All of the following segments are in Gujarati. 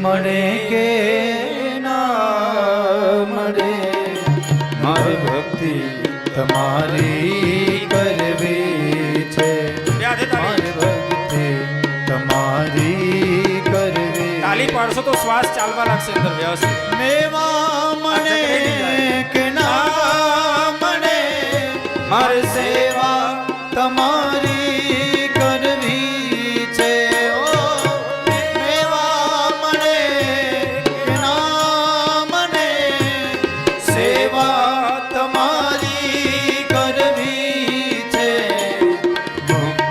મળે કે ના મળે મારી ભક્તિ તમારી કરવી છે મારી ભક્તિ તમારી કરવી તાલી પાડશો તો શ્વાસ ચાલવા લાગશે અંદર વ્યવસ્થિત મેવા મને કે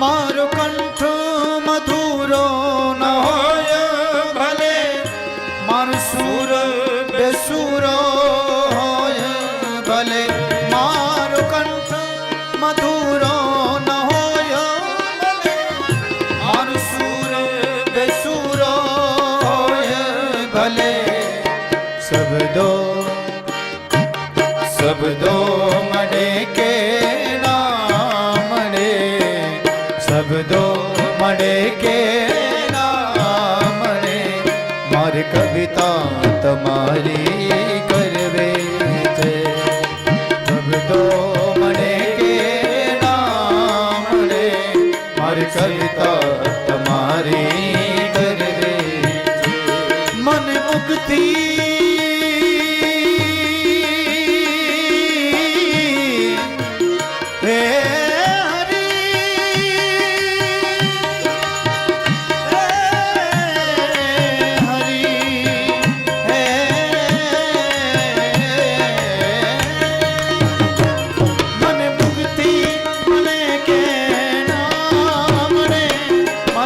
મારો કંઠ મધુરો ન હોય ભલે, મારો સુર બેસુરો હોય ભલે, મારો કંઠ મધુરો ન હોય ભલે, મારો સુર બેસુરો હોય ભલે. શબ્દો શબ્દો કવિતા તમારી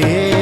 que